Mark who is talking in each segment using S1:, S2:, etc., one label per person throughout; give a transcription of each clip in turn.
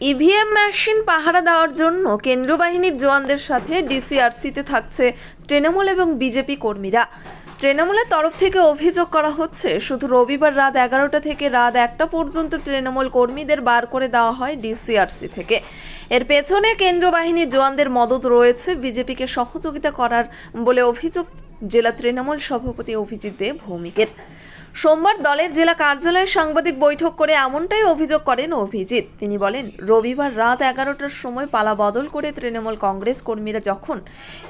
S1: EVM machine পাহারা দেওয়ার জন্য কেন্দ্র বাহিনীর জওয়ানদের সাথে ডিসিআরসিতে থাকছে তৃণমূল এবং বিজেপি কর্মীরা। তৃণমূলের তরফ থেকে অভিযোগ করা হচ্ছে, শুধু রবিবার রাত এগারোটা থেকে রাত একটা পর্যন্ত তৃণমূল কর্মীদের বার করে দেওয়া হয় ডিসিআরসি থেকে। এর পেছনে কেন্দ্র বাহিনীর জওয়ানদের মদত রয়েছে বিজেপিকে সহযোগিতা করার বলে অভিযোগ জেলা তৃণমূল সভাপতি অভিজিৎ দেব ভৌমিকের। সোমবার দলের জেলা কার্যালয়ে সাংবাদিক বৈঠক করে এমনটাই অভিযোগ করেন অভিজিৎ। তিনি বলেন, রবিবার রাত এগারোটার সময় পালা বদল করে তৃণমূল কংগ্রেস কর্মীরা যখন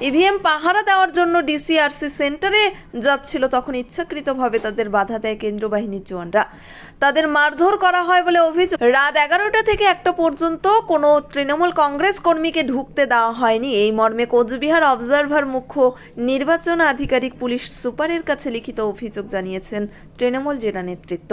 S1: ইভিএম পাহারা দেওয়ার জন্য ডিসিআরসি সেন্টারে যাচ্ছিল, তখন ইচ্ছাকৃতভাবে তাদের বাধা দেয় কেন্দ্র বাহিনীর জওয়ানরা। তাদের মারধর করা হয় বলে অভিযোগ। রাত এগারোটা থেকে একটা পর্যন্ত কোনো তৃণমূল কংগ্রেস কর্মীকে ঢুকতে দেওয়া হয়নি। এই মর্মে কোচবিহার অবজারভার মুখ্য নির্বাচন আধিকারিক পুলিশ সুপারের কাছে লিখিত অভিযোগ জানিয়েছেন তৃণমূল জেলা নেতৃত্ব।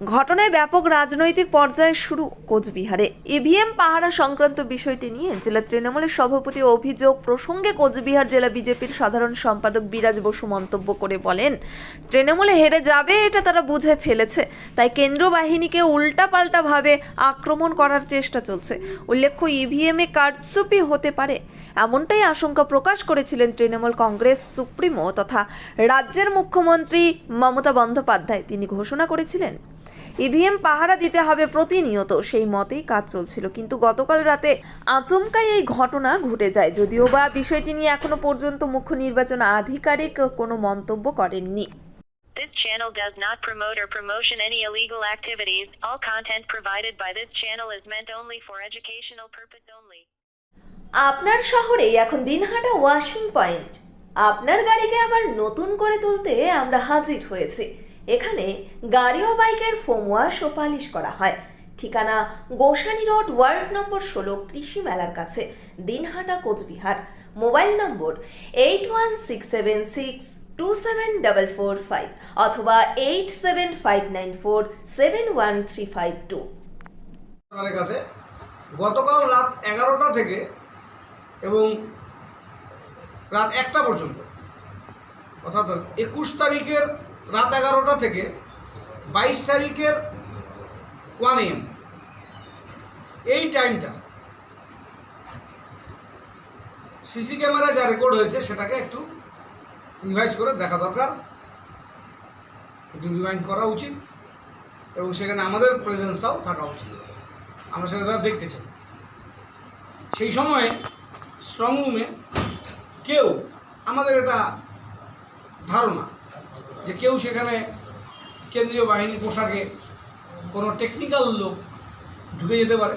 S1: ঘটনায় ব্যাপক রাজনৈতিক পর্যায়ে শুরু কোচবিহারে। ইভিএম পাহারা সংক্রান্ত বিষয়টি নিয়ে জেলা তৃণমূলের সভাপতি অভিযোগ প্রসঙ্গে কোচবিহার জেলা বিজেপির সাধারণ সম্পাদক বিরাজ বসু মন্তব্য করে বলেন, তৃণমূলে হেরে যাবে এটা তারা বুঝে ফেলেছে, তাই কেন্দ্র বাহিনীকে উল্টাপাল্টাভাবে আক্রমণ করার চেষ্টা চলছে। উল্লেখ্য ইভিএমে কারচুপি হতে পারে, এমনটাই আশঙ্কা প্রকাশ করেছিলেন তৃণমূল কংগ্রেস, সুপ্রিমো তথা রাজ্যের মুখ্যমন্ত্রী মমতা বন্দ্যোপাধ্যায়। তিনি ঘোষণা করেছিলেন ইভিএম পাহারা দিতে হবে প্রতিনিয়ত। সেই মতেই কাজ চলছিল। কিন্তু গতকাল রাতে আচমকাই এই ঘটনা ঘটে যায়। যদিও বা বিষয়টি নিয়ে এখনও পর্যন্ত মুখ্য নির্বাচন আধিকারিক কোনো মন্তব্য করেননি।
S2: This channel does not promote or promotion any illegal activities. All content provided by this channel is meant only for educational purpose only.
S1: আপনার শহরেই এখন দিনহাটা ওয়াশিং পয়েন্ট। আপনার গাড়িকে আবার নতুন করে তুলতে আমরা হাজির হয়েছি। এখানে গাড়ি ও বাইকের ফোম ওয়াশ ও পালিশ করা হয়। ঠিকানা গোসানি রোড, ওয়ার্ড নম্বর ষোলো, কৃষি মেলার কাছে, Dinhata, Cooch Behar. Mobile number eight one six seven six two seven double four five অথবা eight seven five nine four seven one three five two
S3: কাছে গতকাল রাত এগারোটা থেকে এবং রাত একটা পর্যন্ত, অর্থাৎ একুশ তারিখের রাত এগারোটা থেকে বাইশ তারিখের ওয়ান এম এই টাইমটা সিসি ক্যামেরা যা রেকর্ড হয়েছে সেটাকে একটু রিভাইজ করে দেখা দরকার। একটু রিমাইন্ড করা উচিত এবং সেখানে আমাদের প্রেজেন্সটাও থাকা উচিত। আমরা সেটা দেখতে চাই। সেই সময়ে স্ট্রং রুমে কেউ আমাদের এটা ধারণা যে কেউ সেখানে কেন্দ্রীয় বাহিনীর পোশাকে কোনো টেকনিক্যাল লোক ঢুকে যেতে পারে।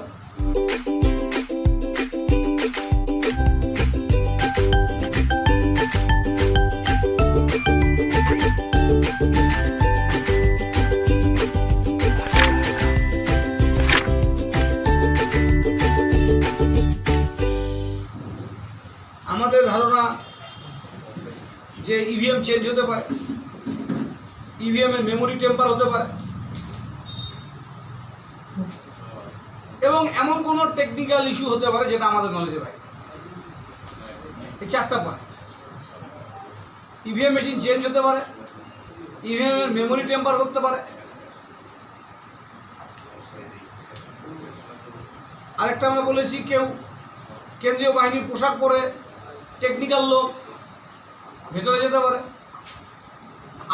S3: আমাদের ধারণা যে ইভিএম চেঞ্জ হতে পারে। ইভিএম এর মেমোরি টেম্পার হতে পারে। এবং এমন কোনো টেকনিক্যাল ইস্যু হতে পারে যেটা আমাদের নলেজে পাই। এই চারটা পয়েন্ট ইভিএম মেশিন চেঞ্জ হতে পারে। ইভিএম এর মেমোরি টেম্পার করতে পারে। আরেকটা আমরা বলেছি কেউ কেন্দ্রীয় বাহিনীর পোশাক পরে টেকনিক্যাল লোক ভেতরে যেতে পারে।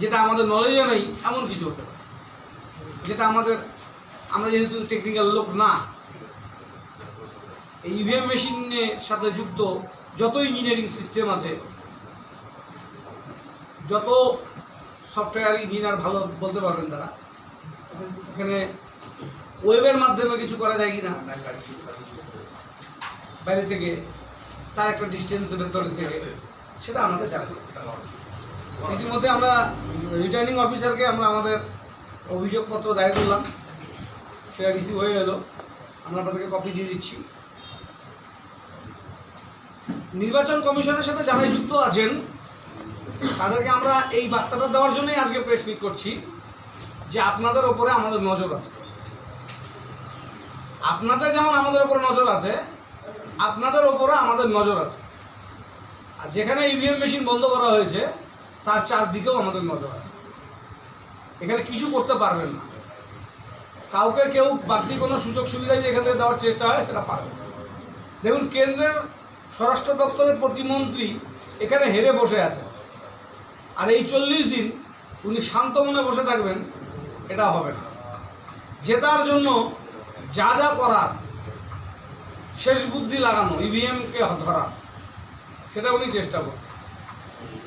S3: যেটা আমাদের নলেজে নেই, এমন কিছু হতে পারে যেটা আমাদের আমরা যেহেতু টেকনিক্যাল লোক না, এই ইভিএম মেশিনের সাথে যুক্ত যত ইঞ্জিনিয়ারিং সিস্টেম আছে, যত সফটওয়্যার ইঞ্জিনিয়ার ভালো বলতে পারবেন তারা, এখানে ওয়েবের মাধ্যমে কিছু করা যায় কি না বাইরে থেকে, তার একটা ডিস্টেন্সের ভেতরে থেকে, সেটা আমাদের জানা। ইতিমধ্যে আমরা রিটার্নিং অফিসারকে আমরা আমাদের অভিযোগপত্র দায়ের করলাম। সেটা রিসিভ হয়ে এলো আমরা আপনাদেরকে কপি দিয়ে দিচ্ছি। নির্বাচন কমিশনের সাথে যারাই যুক্ত আছেন, তাদেরকে আমরা এই বার্তাটা দেওয়ার জন্যই আজকে প্রেস মিট করছি যে আপনাদের ওপরে আমাদের নজর আছে। আপনাদের যেমন আমাদের ওপরে নজর আছে, আপনাদের ওপরে আমাদের নজর আছে। আর যেখানে ইভিএম মেশিন বন্ধ করা হয়েছে তার চারদিকেও আমাদের নজর আছে। এখানে কিছু করতে পারবেন না। কাউকে কেউ বাড়তি কোনো সুযোগ সুবিধা যে এখান থেকে দেওয়ার চেষ্টা হয়, সেটা পারবে। দেখুন, কেন্দ্রের স্বরাষ্ট্র দপ্তরের প্রতিমন্ত্রী এখানে হেরে বসে আছে। আর এই চল্লিশ দিন উনি শান্ত মনে বসে থাকবেন, এটা হবে না। জেতার জন্য যা যা করার, শেষ বুদ্ধি লাগানো ইভিএমকে ধরা, সেটা উনি চেষ্টা করবেন।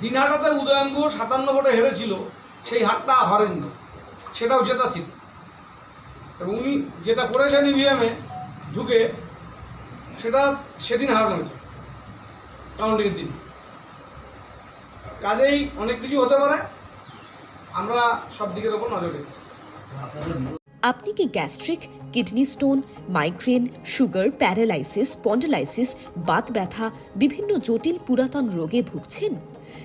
S3: দিনহাটাতে উদয়ন গুহ সাতান্ন ভোটে হেরেছিল, সেই হাটটা হরেনি সেটাও জেতা সিট। এবং উনি যেটা করেছেন ইভিএমে ঢুকে, সেটা সেদিন হারানো হয়েছে, কাউন্টিংয়ের দিন। কাজেই অনেক কিছু হতে পারে, আমরা সব দিকের ওপর নজর রেখেছি।
S4: আপনি কি gastric, kidney stone, migraine, sugar, paralysis spondylosis Baat ব্যথা, বিভিন্ন জটিল পুরাতন রোগে ভুগছেন?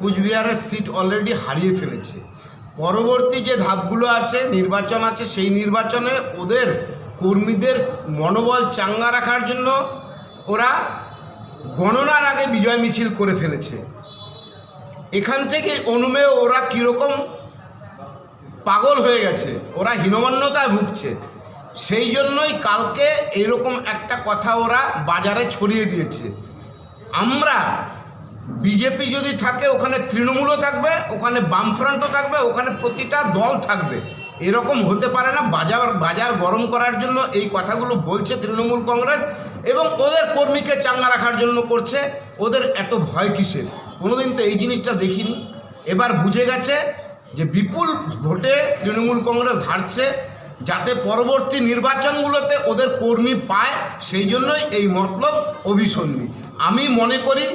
S5: কুচবিহারের সিট অলরেডি হারিয়ে ফেলেছে। পরবর্তী যে ধাপগুলো আছে, নির্বাচন আছে, সেই নির্বাচনে ওদের কর্মীদের মনোবল চাঙ্গা রাখার জন্য ওরা গণনার আগে বিজয় মিছিল করে ফেলেছে। এখান থেকে অনুমেয় ওরা কীরকম পাগল হয়ে গেছে, ওরা হীনমান্যতায় ভুগছে, সেই জন্যই কালকে এরকম একটা কথা ওরা বাজারে ছড়িয়ে দিয়েছে। আমরা বিজেপি যদি থাকে, ওখানে তৃণমূলও থাকবে, ওখানে বামফ্রন্টও থাকবে, ওখানে প্রতিটা দল থাকবে। এরকম হতে পারে না, বাজার বাজার গরম করার জন্য এই কথাগুলো বলছে তৃণমূল কংগ্রেস এবং ওদের কর্মীকে চাঙ্গা রাখার জন্য করছে। ওদের এত ভয় কিসের? কোনোদিন তো এই জিনিসটা দেখিনি। এবার বুঝে গেছে যে বিপুল ভোটে তৃণমূল কংগ্রেস হারছে, যাতে পরবর্তী নির্বাচনগুলোতে ওদের কর্মী পায়, সেই জন্যই এই মতলব অভিসন্ধি। আমি মনে করি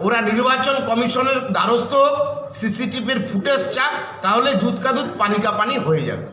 S5: ওরা নির্বাচন কমিশনের দ্বারস্থ হোক, সিসিটিভির ফুটেজ চাক, তাহলে দুধকা দুধ পানি পানি হয়ে যাবে।